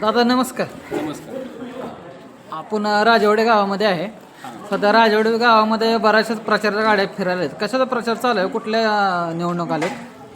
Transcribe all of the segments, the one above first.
दादा नमस्कार. नमस्कार. आपण राजवाडे गावामध्ये आहे. सध्या राजवाडे गावामध्ये बऱ्याचशाच प्रचाराच्या गाड्या फिरायला आहेत. कशाचा प्रचार चालू आहे? कुठल्या अ, निवडणूक आलेत?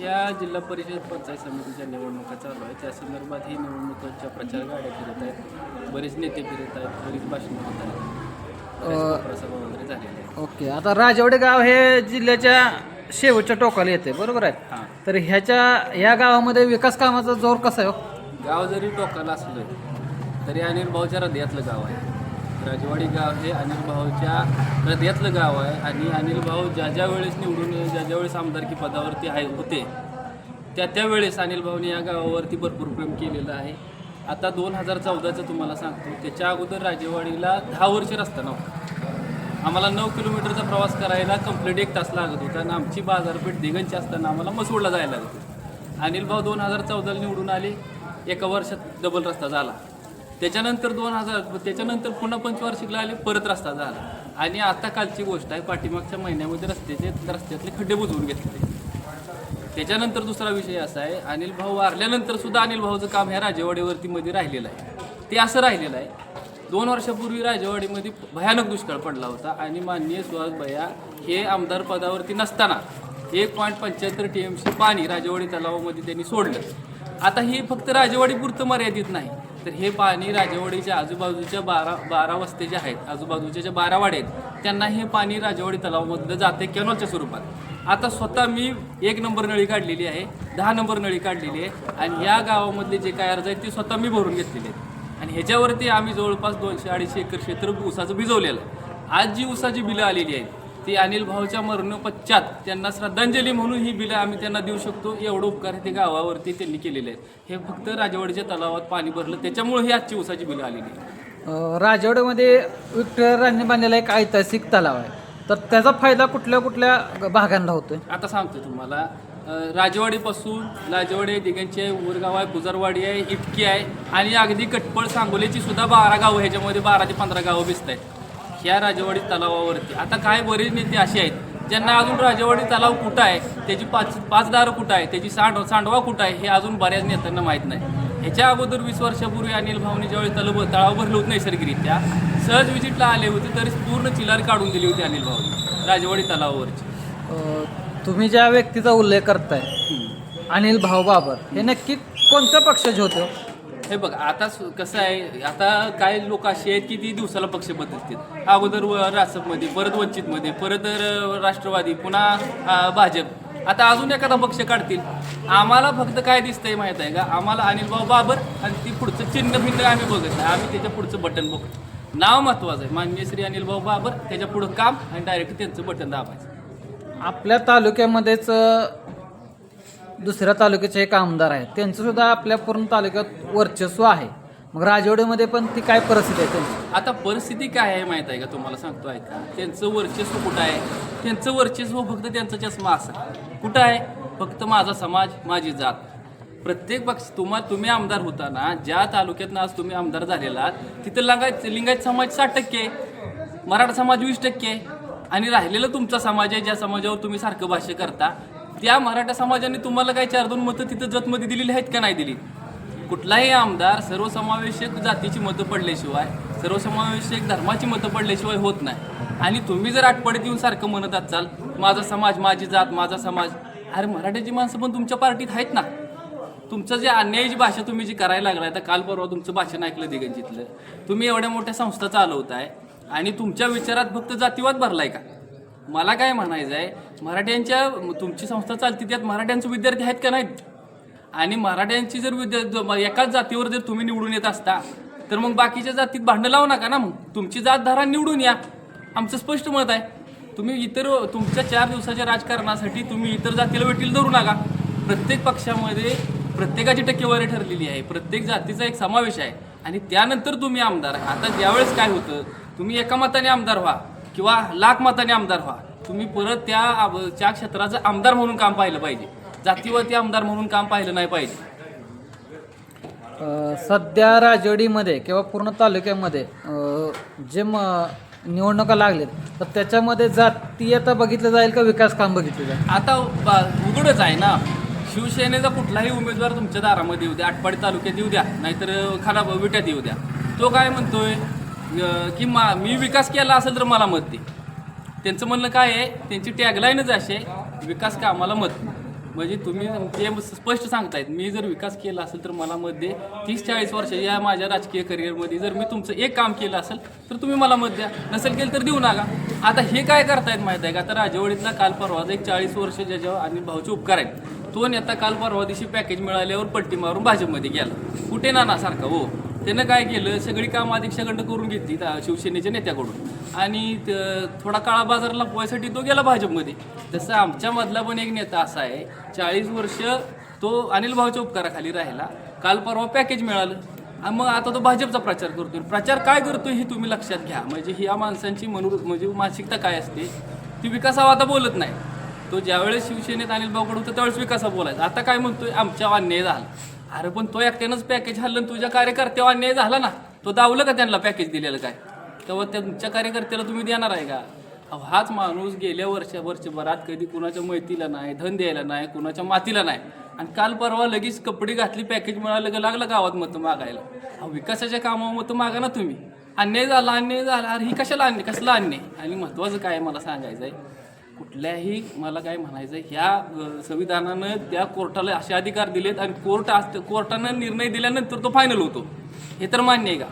या जिल्हा परिषद पंचायत समितीच्या निवडणुका चालू आहेत. त्या संदर्भात ही निवडणुकांच्या प्रचार गाड्या फिरत आहेत. बरेच नेते फिरत आहेत. बरीच भाषणं होत आहेत. प्रसभा वगैरे झालेल्या आहेत. ओके. आता राजवाडे गाव हे जिल्ह्याच्या शेवटच्या टोकाला येते. बरोबर आहे? हां. तर ह्याच्या ह्या गावामध्ये विकास कामाचा जोर कसा आहे हो? गाव जरी टोकाला असलं तरी अनिल भाऊच्या हृदयातलं गाव आहे. राजवाडी गाव हे अनिल भाऊच्या हृदयातलं गाव आहे आणि अनिल भाऊ ज्या ज्या वेळेस निवडून ज्या ज्या वेळेस आमदारकी पदावरती आहे होते त्या त्यावेळेस अनिल भाऊने या गावावरती भरपूर प्रेम केलेलं आहे. आता दोन हजार चौदाचं तुम्हाला सांगतो त्याच्या अगोदर राजेवाडीला दहा वर्ष रस्ता नव्हता. आम्हाला नऊ किलोमीटरचा प्रवास करायला कंप्लीट एक तास लागत होता आणि आमची बाजारपेठ दिगंची असताना आम्हाला मसूडला जायला लागत होती. अनिल भाऊ दोन हजार चौदाला निवडून आले एका वर्षात डबल रस्ता झाला. त्याच्यानंतर दोन हजार त्याच्यानंतर पुन्हा पंचवार्षिकला आले परत रस्ता झाला. आणि आता कालची गोष्ट आहे पाठीमागच्या महिन्यामध्ये रस्त्याचे रस्त्यातले खड्डे बुजवून घेतले. त्याच्यानंतर दुसरा विषय असा आहे अनिल भाऊ वारल्यानंतर सुद्धा अनिल भाऊचं काम ह्या राजेवाडीवरती मध्ये राहिलेलं आहे. ते असं राहिलेलं आहे दोन वर्षापूर्वी राजेवाडीमध्ये भयानक दुष्काळ पडला होता आणि माननीय सुहास भैया हे आमदार पदावरती नसताना एक पॉईंट पंच्याहत्तर टी एम सी पाणी राजेवाडी तलावामध्ये त्यांनी सोडलं. आता हे फक्त राजेवाडीपुरतं मर्यादित नाही. तर हे पाणी राजेवाडीच्या आजूबाजूच्या बारा बारा वस्ते ज्या आहेत आजूबाजूच्या ज्या बारा वाड्या आहेत त्यांना हे पाणी राजेवाडी तलावामधलं जाते कॅनॉलच्या स्वरूपात. आता स्वतः मी एक नंबर नळी काढलेली आहे दहा नंबर नळी काढलेली आहे आणि या गावामधले जे काय अर्ज आहेत ते स्वतः मी भरून घेतलेले आहेत आणि ह्याच्यावरती आम्ही जवळपास दोनशे अडीचशे एकर क्षेत्र ऊसाचं भिजवलेलं आहे. आज जी ऊसाची बिलं आलेली आहेत ती अनिल भाऊच्या मरणपश्चात त्यांना श्रद्धांजली म्हणून ही बिलं आम्ही त्यांना देऊ शकतो. एवढं उपकार ते गावावरती त्यांनी केलेले आहेत. हे फक्त राजवाडीच्या तलावात पाणी भरलं. त्याच्यामुळे ही आजची ऊसाची बिलं आलेली आहेत. राजवाड्यामध्ये विठ्ठलरांनी बांधलेला एक ऐतिहासिक तलाव आहे. तर त्याचा फायदा कुठल्या कुठल्या भागांना होतोय? आता सांगतो तुम्हाला. राजवाडीपासून राजवाडी दिगंची आहे उमरगाव आहे गुजरवाडी आहे इटकी आहे आणि अगदी कटपळ सांगोलीची सुद्धा बारा गावं ह्याच्यामध्ये बारा ते पंधरा गावं दिसत आहेत ह्या राजवाडी तलावावरती. आता काय बरेच नेते असे आहेत ज्यांना अजून राजवाडी तलाव कुठं आहे त्याची पाच पाच दारं कुठं आहे त्याची सांड सांडवा कुठं आहे हे अजून बऱ्याच नेत्यांना माहीत नाही. ह्याच्या अगोदर वीस वर्षापूर्वी अनिल भाऊनी ज्यावेळी तलाव तळाव भरलं होतं नैसर्गिकरित्या सहज विजिटला आले होते तरी पूर्ण चिलार काढून दिली होती अनिल भाऊनी राजवाडी तलावावरची. तुम्ही ज्या व्यक्तीचा उल्लेख करताय अनिल भाऊ बाबर हे नक्की कोणत्या पक्षाचे होते हे बघ आता कसं आहे आता काय लोक अशी आहेत की ती दिवसाला पक्ष बदलतील. अगोदर व- रासपमध्ये परत वंचितमध्ये परत राष्ट्रवादी पुन्हा भाजप. आता अजून एखादा पक्ष काढतील. आम्हाला फक्त काय दिसतंय माहीत आहे का? आम्हाला अनिल भाऊ बाबर आणि ती पुढचं चिन्ह भिन्न आम्ही बघत नाही. आम्ही त्याच्या पुढचं बटन बघतो. नाव महत्वाचं आहे. माननीय श्री अनिल भाऊ बाबर त्याच्या पुढं काम आणि डायरेक्ट त्यांचं बटन दाबायचं. आपल्या तालुक्यामध्येच दुसऱ्या तालुक्याचे एक आमदार आहेत. त्यांचं सुद्धा आपल्या पूर्ण तालुक्यात वर्चस्व आहे. मग राजवाडीमध्ये पण ती काय परिस्थिती आहे त्यांची? आता परिस्थिती काय आहे माहीत आहे का तुम्हाला? सांगतो आहे का त्यांचं वर्चस्व कुठं आहे? त्यांचं वर्चस्व फक्त त्यांचा चष्मा असा. कुठं आहे? फक्त माझा समाज माझी जात. प्रत्येक पक्ष तुम्हा तुम्ही आमदार होताना ज्या तालुक्यातनं आज तुम्ही आमदार झालेला तिथं लिंगायत लिंगायत समाज साठ टक्के मराठा समाज वीस टक्के आणि राहिलेलं तुमचा समाज आहे ज्या समाजावर तुम्ही सारखं भाष्य करता त्या मराठा समाजाने तुम्हाला काही चार दोन मतं तिथं जतमध्ये दिलेली आहेत का नाही दिली? कुठलाही आमदार सर्वसमावेशक जातीची मतं पडल्याशिवाय सर्वसमावेशक धर्माची मतं पडल्याशिवाय होत नाही. आणि तुम्ही जर आठवड्यात येऊन सारखं म्हणत असाल माझा समाज माझी जात माझा समाज अरे मराठ्याची माणसं पण तुमच्या पार्टीत आहेत ना? तुमचं जे अन्यायाची भाषा तुम्ही जी करायला लागलाय आता काल परवा तुमचं भाषण ऐकलं दिगंजीतलं तुम्ही एवढ्या मोठ्या संस्था चालवताय आणि तुमच्या विचारात फक्त जातीवाद भरलाय का? मला काय म्हणायचं आहे मराठ्यांच्या तुमची संस्था चालते त्यात मराठ्यांचे विद्यार्थी आहेत का नाहीत? आणि मराठ्यांची जर विद्या एकाच जातीवर जर तुम्ही निवडून येत असता तर मग बाकीच्या जातीत भांडणं लावू नका ना मग. तुमची जात धारा निवडून या. आमचं स्पष्ट मत आहे. तुम्ही इतर तुमच्या चार दिवसाच्या राजकारणासाठी तुम्ही इतर जातीला वेटील धरू नका. प्रत्येक पक्षामध्ये प्रत्येकाची टक्केवारी ठरलेली आहे. प्रत्येक जातीचा एक समावेश आहे. आणि त्यानंतर तुम्ही आमदार. आता ज्यावेळेस काय होतं तुम्ही एका मताने आमदार व्हा किंवा लाख मताने आमदार व्हा. तुम्ही परत त्या त्या क्षेत्राचं आमदार म्हणून काम पाहिलं पाहिजे. जातीवरती आमदार म्हणून काम पाहिलं नाही पाहिजे. सध्या राजवाडीमध्ये किंवा पूर्ण तालुक्यामध्ये जे म निवडणुका लागलेत तर त्याच्यामध्ये जातीयता बघितलं जाईल का विकास काम बघितलं जाईल? आता उघडच आहे ना. शिवसेनेचा कुठलाही उमेदवार तुमच्या दारामध्ये येऊ द्या आटपाडी तालुक्यात येऊ द्या नाहीतर खाना विट्यात येऊ द्या. तो काय म्हणतोय की मा मी विकास केला असेल तर मला मत दे. त्यांचं म्हणणं काय आहे? त्यांची टॅगलाईनच अशी आहे विकास कामाला मत. म्हणजे तुम्ही ते स्पष्ट सांगतायत मी जर विकास केला असेल तर मला मत दे तीस चाळीस वर्ष या माझ्या राजकीय करिअरमध्ये जर मी तुमचं एक काम केलं असेल तर तुम्ही मला मत द्या. नसेल केलं तर देऊ नका. आता हे काय करतायत माहीत आहे का? आता राजवाडीतला काल परवाचा एक चाळीस वर्ष ज्याच्यावर आणि भाऊचे उपकार आहेत तो नेता काल परवा दिवशी पॅकेज मिळाल्यावर पट्टी मारून भाजपमध्ये गेला. कुठे ना ना सारखा हो? त्यानं काय केलं सगळी कामं अधीक्षकडनं करून घेतली त्या शिवसेनेच्या नेत्याकडून. आणि त- थोडा काळा बाजारला पोहायसाठी तो गेला भाजपमध्ये. तसं आमच्यामधला पण एक नेता असा आहे चाळीस वर्ष तो अनिल भाऊच्या उपकाराखाली राहिला. काल परवा पॅकेज मिळालं. आणि मग आता तो भाजपचा प्रचार करतोय. प्रचार काय करतोय हे तुम्ही लक्षात घ्या. म्हणजे ही या माणसांची मनो म्हणजे मानसिकता काय असते ती विकासावर आता बोलत नाही. तो ज्यावेळेस शिवसेनेत अनिल भाऊकडे होता त्यावेळेस विकासा बोलायचा. आता काय म्हणतोय? आमच्या अन्याय झाला. अरे पण तो एकट्यानंच पॅकेज हल्लं आणि तुझ्या कार्यकर्त्यावर अन्याय झाला ना? तो दावलं का त्यांना पॅकेज दिलेलं काय? तेव्हा त्यांच्या कार्यकर्त्याला तुम्ही देणार आहे का? अहो, हाच माणूस गेल्या वर्षा वर्षभरात कधी कुणाच्या मैतीला नाही धन द्यायला नाही कुणाच्या मातीला नाही. आणि काल परवा लगेच कपडे घातली पॅकेज मिळालं का लागलं गावात मतं मागायला? अहो विकासाच्या कामावर मतं मागा ना तुम्ही. अन्याय झाला अन्याय झाला. अरे ही कशाला अन्याय? कसला अन्याय? आणि महत्त्वाचं काय मला सांगायचं आहे कुठल्याही मला काय म्हणायचं आहे, ह्या संविधानानं त्या कोर्टाला असे अधिकार दिलेत आणि कोर्ट असत कोर्टानं निर्णय दिल्यानंतर तो फायनल होतो. हे तर मान्य आहे का?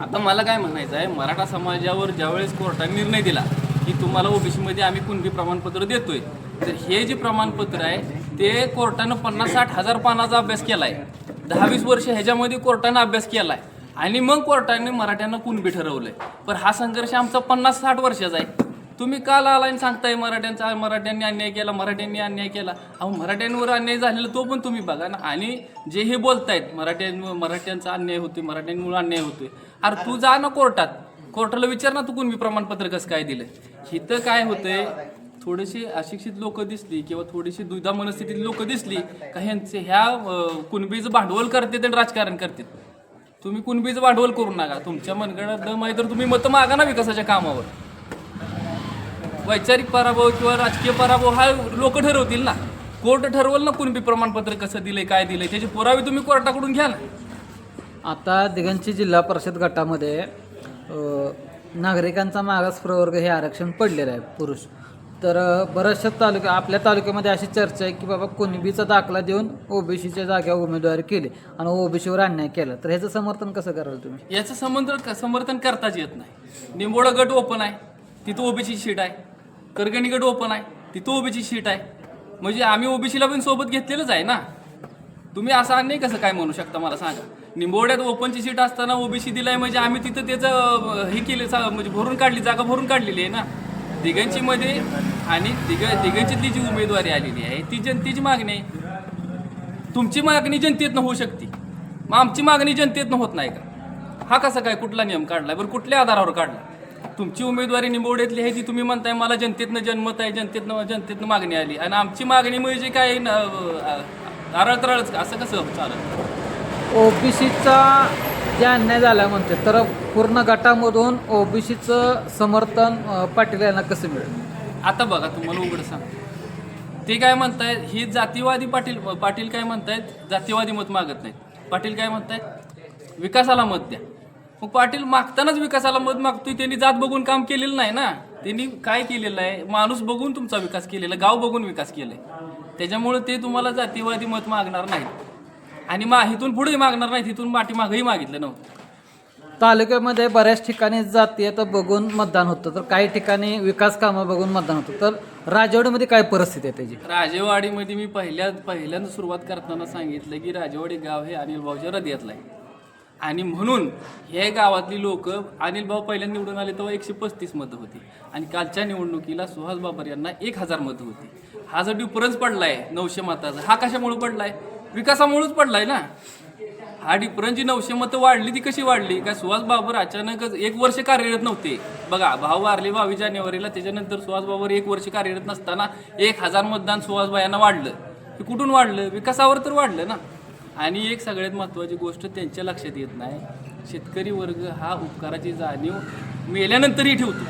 आता मला काय म्हणायचं आहे मराठा समाजावर ज्यावेळेस कोर्टाने निर्णय दिला की तुम्हाला ओबीसीमध्ये आम्ही कुणबी प्रमाणपत्र देतोय तर हे जे प्रमाणपत्र आहे ते कोर्टानं पन्नास साठ हजार पानाचा अभ्यास केला आहे दहा वीस वर्ष ह्याच्यामध्ये कोर्टानं अभ्यास केला आहे आणि मग कोर्टाने मराठ्यांना कुणबी ठरवलंय. पण हा संघर्ष आमचा पन्नास साठ वर्षाचा आहे. तुम्ही काल आला आणि सांगताय मराठ्यांचा मराठ्यांनी अन्याय केला मराठ्यांनी अन्याय केला. अहो मराठ्यांवर अन्याय झालेला तो पण तुम्ही बघा ना. आणि जे हे बोलतायत मराठ्यांमुळे मराठ्यांचा अन्याय होतोय मराठ्यांमुळे अन्याय होतोय. अरे तू जा ना कोर्टात. कोर्टाला विचार ना तू कुणबी प्रमाणपत्र कसं काय दिलं इथं काय होतंय थोडीशी अशिक्षित लोक दिसली किंवा थोडीशी दुधा मनस्थितीत लोक दिसली का ह्यांचे ह्या कुणबीचं भांडवल करतात आणि राजकारण करतात. तुम्ही कुणबीचं भांडवल करू नका. तुमच्या मनगडात दम आहे तर तुम्ही मतं मागा ना विकासाच्या कामावर. वैचारिक पराभव किंवा राजकीय पराभव हा लोक ठरवतील ना. कोर्ट ठरवल ना कुणबी प्रमाणपत्र कसं दिलंय काय दिलंय त्याचे पुरावे तुम्ही कोर्टाकडून घ्या ना. आता दिगंची जिल्हा परिषद गटामध्ये अ, नागरिकांचा मागास प्रवर्ग हे आरक्षण पडलेलं आहे पुरुष. तर अ, बऱ्याचशा तालुक्या आपल्या तालुक्यामध्ये अशी चर्चा आहे की बाबा कुणबीचा दाखला देऊन ओबीसीच्या जागेवर उमेदवारी केली आणि ओबीसीवर अन्याय केला. तर ह्याचं समर्थन कसं कराल तुम्ही? याचं समर्थन समर्थन करताच येत नाही. निंबोडा गट ओपन आहे. तिथं ओबीसी सीट आहे. करगणी गट ओपन आहे. तिथं ओबीसी सीट आहे. म्हणजे आम्ही ओबीसीला पण सोबत घेतलेलंच आहे ना. तुम्ही असं नाही कसं काय म्हणू शकता मला सांगा? निंबोड्यात ओपनची सीट असताना ओबीसी दिलाय म्हणजे आम्ही तिथं त्याचं हे केलं सा- म्हणजे भरून काढली जागा भरून काढलेली आहे ना. दिगंचीमध्ये आणि तिघ तिघांची जी उमेदवारी आलेली आहे ती जनतेची मागणी आहे. तुमची मागणी जनतेतनं होऊ शकते. मग आमची मागणी जनतेतनं होत नाही का? हा कसा काय कुठला नियम काढलाय? बरं कुठल्या आधारावर काढला? तुमची उमेदवारी निंबवड्यातली आहे ती तुम्ही म्हणताय मला जनतेतनं जन्मत आहे जनतेतनं जनतेतनं मागणी आली. आणि आमची मागणी म्हणजे काय अरळतरळच का? असं कसं चालत? ओबीसीचा जे अन्याय झाला म्हणते तर पूर्ण गटामधून ओबीसीचं समर्थन पाटील यांना कसं मिळेल? आता बघा तुम्हाला उघड सांग ते काय म्हणतायत ही जातीवादी पाटील पाटील काय म्हणतायत जातीवादी मत मागत नाहीत. पाटील काय म्हणतायत विकासाला मत द्या. मग पाटील मागतानाच विकासाला मत मागतोय त्यांनी जात बघून काम केलेलं नाही ना. त्यांनी काय केलेलं आहे? माणूस बघून तुमचा विकास केलेला आहे, गाव बघून विकास केलाय. त्याच्यामुळे ते तुम्हाला जातीवादी मत मागणार नाहीत. आणि मा इथून पुढेही मागणार नाहीत इथून पाठीमागही मागितलं नव्हतं. तालुक्यामध्ये बऱ्याच ठिकाणी जातीयता बघून मतदान होतं. तर काही ठिकाणी विकास कामं बघून मतदान होतं. तर राजवाडीमध्ये काय परिस्थिती आहे त्याची? राजेवाडीमध्ये मी पहिल्या पहिल्यांदा सुरुवात करताना सांगितलं की राजेवाडी गाव हे अनिल भाऊच्या हृदयातलं आहे. आणि म्हणून हे गावातली लोक अनिल भाऊ पहिल्या निवडून आले तेव्हा एकशे पस्तीस मतं होती. आणि कालच्या निवडणुकीला सुहास बाबर यांना एक हजार मतं होती. हा जो डिफरन्स पडलाय नऊशे मताचा हा कशामुळे पडलाय? विकासामुळेच पडलाय ना? हा डिफरन्स जी नऊशे मतं वाढली ती कशी वाढली? काय सुहास बाबर अचानकच एक वर्ष कार्यरत नव्हते. बघा भाऊ वारले बावीस जानेवारीला त्याच्यानंतर सुहास बाबर एक वर्ष कार्यरत नसताना एक हजार मतदान सुहास यांना वाढलं. हे कुठून वाढलं? विकासावर तर वाढलं ना? आणि एक सगळ्यात महत्त्वाची गोष्ट त्यांच्या लक्षात येत नाही. शेतकरी वर्ग हा उपकाराची जाणीव मेल्यानंतरही ठेवतो.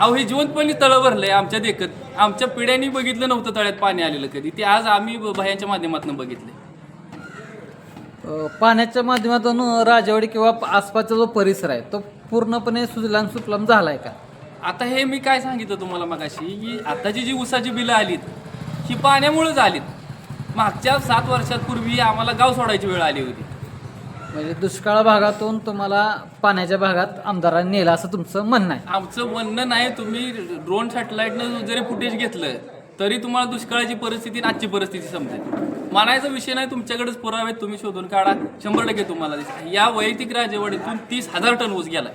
अहो हे जिवंतपणी तळं भरलंय आमच्या देखत. आमच्या पिढ्यांनी बघितलं नव्हतं तळ्यात पाणी आलेलं कधी. ते आज आम्ही भयांच्या माध्यमातून बघितले पाण्याच्या माध्यमातून राजवाडी किंवा आसपासचा जो परिसर आहे तो पूर्णपणे सुजलाम सुफलाम झालाय का? आता हे मी काय सांगितलं तुम्हाला मगाशी? की आताची जी ऊसाची बिलं आलीत ही पाण्यामुळेच आलीत. मागच्या सात वर्षापूर्वी आम्हाला गाव सोडायची वेळ आली होती. म्हणजे दुष्काळ भागातून तुम्हाला पाण्याच्या भागात आमदारांनी नेलं असं तुमचं म्हणणं आहे. आमचं म्हणणं नाही तुम्ही ड्रोन सॅटेलाईटनं जरी फुटेज घेतलं तरी तुम्हाला दुष्काळाची परिस्थिती आजची परिस्थिती समजेल. मानायचा विषय नाही तुमच्याकडेच पुरावे तुम्ही शोधून काढा. शंभर टक्के तुम्हाला दिसेल. या वैयक्तिक राजेवाडीतून तीस हजार टन ऊस गेलाय.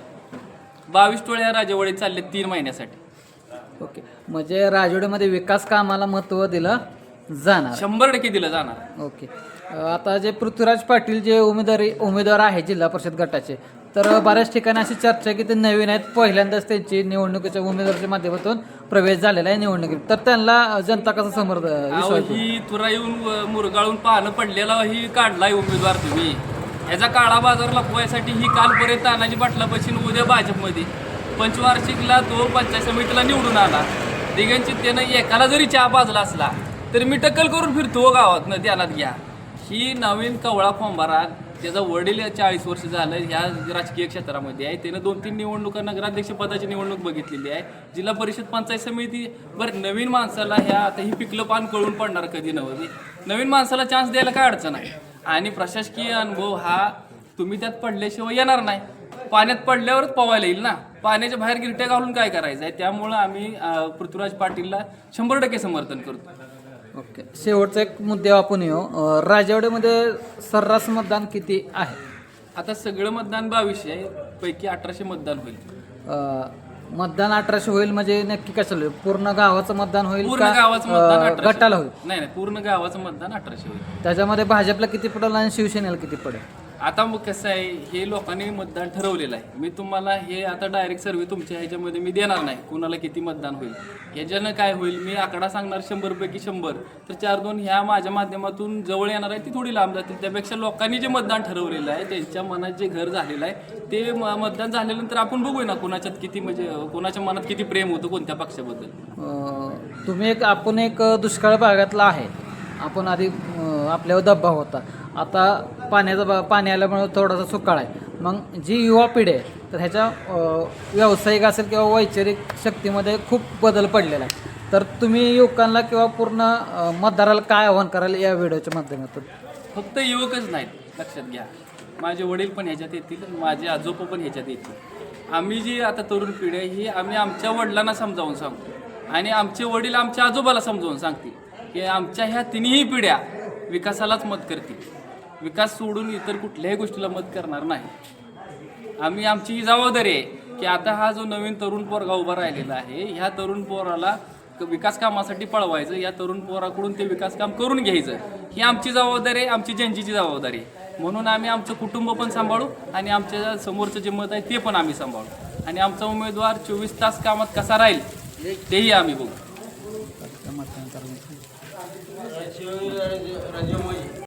बावीस टोळ्या राजेवाडीत चालले तीन महिन्यासाठी. ओके. म्हणजे राजवाडीमध्ये विकास कामाला महत्त्व दिलं. जाणार शंभर टक्के दिलं जाणार ओके. अ, आता जे पृथ्वीराज पाटील जे उमेदवारी उमेदवार आहे जिल्हा परिषद गटाचे तर बऱ्याच ठिकाणी अशी चर्चा आहे की ते नवीन आहेत. पहिल्यांदाच त्यांची निवडणुकीच्या उमेदवाराच्या माध्यमातून प्रवेश झालेला आहे निवडणुकीत. तर त्यांना जनता कसं समर्थ अहो, विश्वास देईल? ही तुरा येऊन व- मुरगाळून पानं पडलेला ही काढलाय उमेदवार तुम्ही. याचा काळा बाजार लपवायसाठी ही कालपर्यंत तानाजी पाटलापासून उद्या भाजपमध्ये. पंचवार्षिकला तो पंचायत समितीला निवडून आला. दिगंची त्यानं एकाला जरी चहा पाजला असला तर मी टक्कल करून फिरतो हो गावात न ध्यानात घ्या. ही नवीन कवळा खोंबारा त्याचा वडील चाळीस वर्ष झालं ह्या राजकीय क्षेत्रामध्ये आहे. त्यानं दोन तीन निवडणुका नगराध्यक्ष पदाची निवडणूक बघितलेली आहे. जिल्हा परिषद पंचायत समिती बरं नवीन माणसाला ह्या आता ही पिकलं पान कळून पडणार कधी नव्हती नवीन माणसाला चान्स द्यायला काय अडचण आहे? आणि प्रशासकीय अनुभव हा तुम्ही त्यात पडल्याशिवाय येणार नाही. पाण्यात पडल्यावरच पवायला येईल ना? पाण्याच्या बाहेर गिरट्या घालून काय करायचं आहे? त्यामुळं आम्ही पृथ्वीराज पाटीलला शंभर टक्के समर्थन करतो. ओके. शेवटचा एक मुद्द्यावर आपण येऊ. अ, राजवाडीमध्ये सर्रास मतदान किती आहे? आता सगळं मतदान बावीसशे आहे पैकी अठराशे मतदान होईल. अ, मतदान अठराशे होईल म्हणजे नक्की कशाला होईल? पूर्ण गावाचं मतदान होईल पूर्ण का, गावाचं अ, मतदान अठराशे गटाला होईल? नाही नाही. पूर्ण गावाचं मतदान अठराशे होईल. त्याच्यामध्ये भाजपला किती पडेल आणि शिवसेनेला किती पडेल? आता मग कसं आहे हे लोकांनी मतदान ठरवलेलं आहे. मी तुम्हाला हे आता डायरेक्ट सर्वे तुमच्या ह्याच्यामध्ये मी देणार नाही. कुणाला किती मतदान होईल. ह्याच्यानं काय होईल मी आकडा सांगणार शंभरपैकी शंभर. तर चार दोन ह्या माझ्या माध्यमातून जवळ येणार आहे ती थोडी लांब जातील. त्यापेक्षा लोकांनी जे मतदान ठरवलेलं आहे त्यांच्या मनात जे घर झालेलं आहे ते म- मतदान झाल्यानंतर आपण बघूया ना कुणाच्यात किती म्हणजे कोणाच्या मनात किती प्रेम होतं कोणत्या पक्षाबद्दल. तुम्ही एक आपण एक दुष्काळ भागातला आहे. आपण आधी आपल्यावर दबाव होता. आता पाण्याचा बा- पाणी आल्यामुळं थोडासा सुकाळ आहे. मग जी युवा पिढी आहे तर ह्याच्या व्यावसायिक असेल किंवा वैचारिक शक्तीमध्ये खूप बदल पडलेला आहे. तर तुम्ही युवकांना किंवा पूर्ण मतदाराला काय आव्हान कराल या व्हिडिओच्या माध्यमातून? फक्त युवकच नाहीत लक्षात घ्या. माझे वडील पण ह्याच्यात येतील माझे आजोबा पण ह्याच्यात येतील. आम्ही जी आता तरुण पिढी आहे ही आम्ही आमच्या वडिलांना समजावून सांगतो. आणि आमचे वडील आमच्या आजोबाला समजावून सांगतील की आमच्या ह्या तिन्ही पिढ्या विकासालाच मत करतील. विकास सोडून इतर कुठल्याही गोष्टीला मत करणार नाही. आम्ही आमची ही जबाबदारी आहे की आता हा जो नवीन तरुण पोरगा उभा राहिलेला आहे ह्या तरुण पोराला विकास कामासाठी पळवायचं या तरुण पोराकडून ते विकास काम करून घ्यायचं ही आमची जबाबदारी आहे आमची जनतेची जबाबदारी आहे. म्हणून आम्ही आमचं कुटुंब पण सांभाळू आणि आमच्या समोरचं जे मत आहे ते पण आम्ही सांभाळू. आणि आमचा उमेदवार चोवीस तास कामात कसा राहील तेही आम्ही बघू.